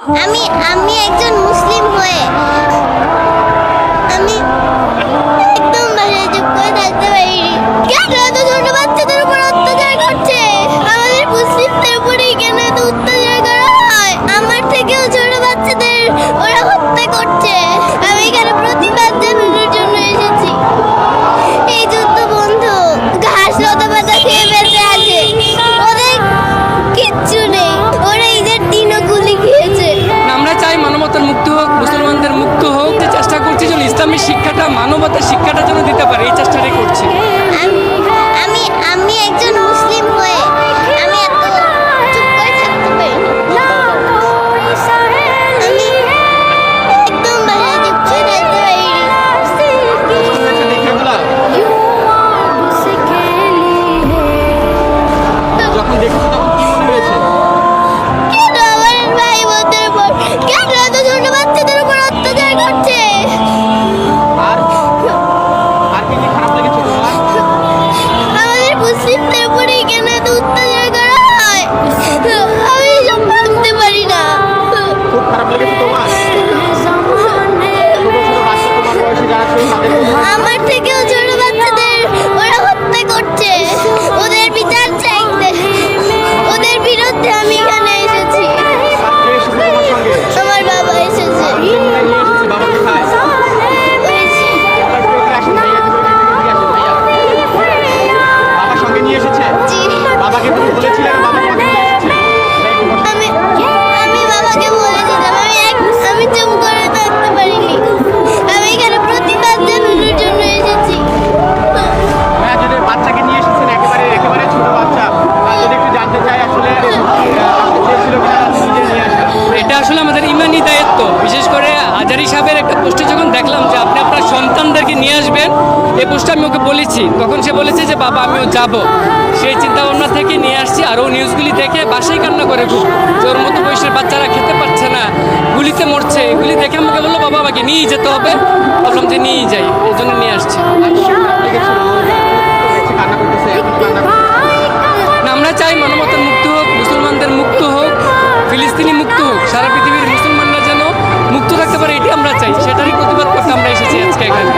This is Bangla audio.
আমি আমি একজন মুসলিম হয়ে মানবতা শিক্ষাটা যেন দিতে পারে এই চেষ্টাটাই আপনাদের ইমানি দায়িত্ব। বিশেষ করে হাজারি সাহেবের একটা পোস্টে যখন দেখলাম যে আপনি আপনার সন্তানদেরকে নিয়ে আসবেন, এই পোস্টে আমি ওকে বলেছি। তখন সে বলেছে যে, বাবা, আমিও যাব। সেই চিন্তা ভাবনা থেকে নিয়ে আসছি, আর ও নিউজগুলি দেখে বাসাই কান্না করে খুব। জোর মতো বয়সের বাচ্চারা খেতে পারছে না, গুলিতে মরছে। এগুলি দেখে আমাকে বলল, বাবা, আমাকে নিয়ে যেতে হবে। ভাবলাম যে নিয়ে যাই, এই জন্য নিয়ে আসছি। আমরা চাই মানবতার মুক্ত হোক, মুসলমানদের মুক্ত হোক, ফিলিস্তিনি মুক্ত হোক, সারা পৃথিবী আমরা চাই সেটারই প্রতিবাদ করতে আমরা এসেছি আজকে এখানে।